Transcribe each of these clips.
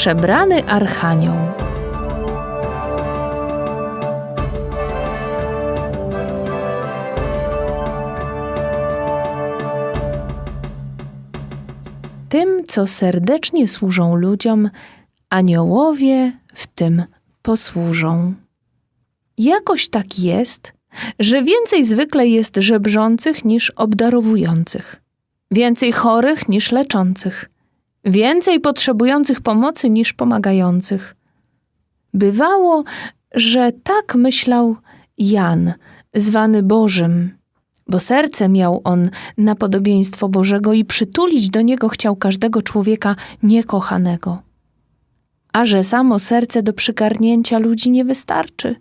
Przebrany archanioł. Tym, co serdecznie służą ludziom, aniołowie w tym posłużą. Jakoś tak jest, że więcej zwykle jest żebrzących niż obdarowujących, więcej chorych niż leczących, więcej potrzebujących pomocy niż pomagających. Bywało, że tak myślał Jan, zwany Bożym, bo serce miał on na podobieństwo Bożego i przytulić do niego chciał każdego człowieka niekochanego. A że samo serce do przygarnięcia ludzi nie wystarczy,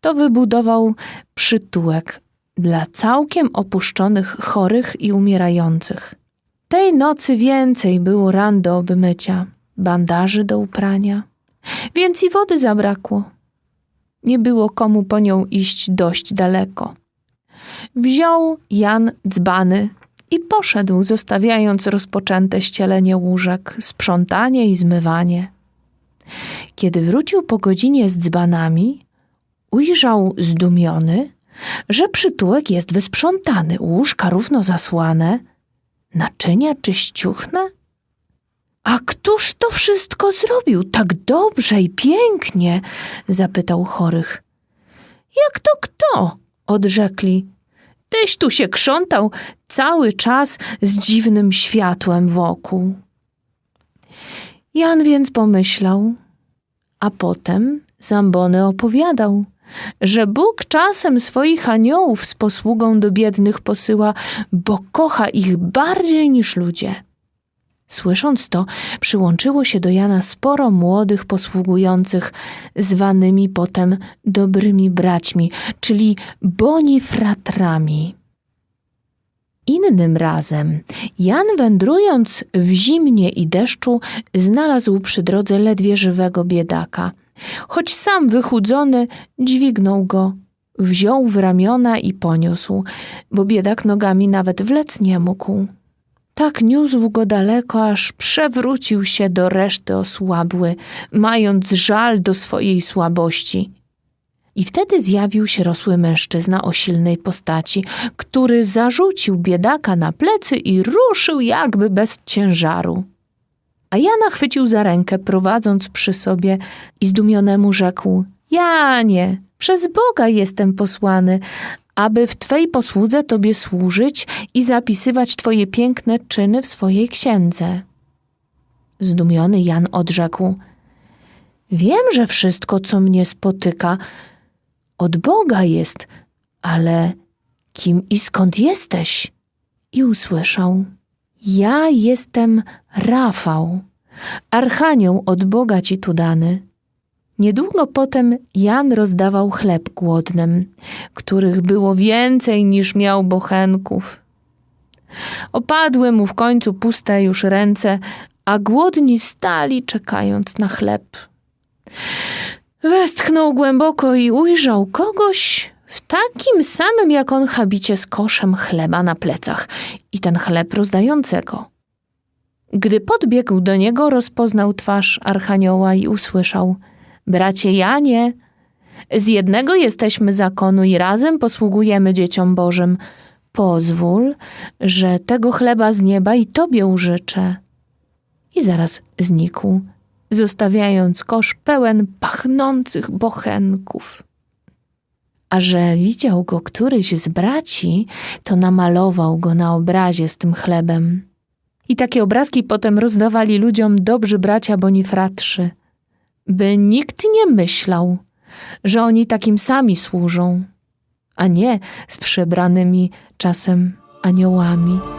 to wybudował przytułek dla całkiem opuszczonych chorych i umierających. Tej nocy więcej było ran do obmycia, bandaży do uprania, więc i wody zabrakło. Nie było komu po nią iść dość daleko. Wziął Jan dzbany i poszedł, zostawiając rozpoczęte ścielenie łóżek, sprzątanie i zmywanie. Kiedy wrócił po godzinie z dzbanami, ujrzał zdumiony, że przytułek jest wysprzątany, łóżka równo zasłane, naczynia czyściuchne. A któż to wszystko zrobił tak dobrze i pięknie? zapytał chorych. Jak to kto? odrzekli. Tyś tu się krzątał cały czas z dziwnym światłem wokół. Jan więc pomyślał, a potem Zambony opowiadał, że Bóg czasem swoich aniołów z posługą do biednych posyła, bo kocha ich bardziej niż ludzie. Słysząc to, przyłączyło się do Jana sporo młodych posługujących, zwanymi potem dobrymi braćmi, czyli bonifratrami. Innym razem Jan wędrując w zimnie i deszczu znalazł przy drodze ledwie żywego biedaka. Choć sam wychudzony, dźwignął go, wziął w ramiona i poniósł, bo biedak nogami nawet wlec nie mógł. Tak niósł go daleko, aż przewrócił się do reszty osłabły, mając żal do swojej słabości. I wtedy zjawił się rosły mężczyzna o silnej postaci, który zarzucił biedaka na plecy i ruszył jakby bez ciężaru. A Jana chwycił za rękę, prowadząc przy sobie i zdumionemu rzekł: Janie, przez Boga jestem posłany, aby w Twej posłudze Tobie służyć i zapisywać Twoje piękne czyny w swojej księdze. Zdumiony Jan odrzekł: Wiem, że wszystko, co mnie spotyka, od Boga jest, ale kim i skąd jesteś? I usłyszał: Ja jestem Rafał, archanioł od Boga ci tu dany. Niedługo potem Jan rozdawał chleb głodnym, których było więcej niż miał bochenków. Opadły mu w końcu puste już ręce, a głodni stali czekając na chleb. Westchnął głęboko i ujrzał kogoś w takim samym jak on habicie z koszem chleba na plecach i ten chleb rozdającego. Gdy podbiegł do niego, rozpoznał twarz Archanioła i usłyszał: Bracie Janie, z jednego jesteśmy zakonu i razem posługujemy dzieciom Bożym. Pozwól, że tego chleba z nieba i tobie użyczę. I zaraz znikł, zostawiając kosz pełen pachnących bochenków. A że widział go któryś z braci, to namalował go na obrazie z tym chlebem. I takie obrazki potem rozdawali ludziom dobrzy bracia bonifratrzy, by nikt nie myślał, że oni takim sami służą, a nie z przebranymi czasem aniołami.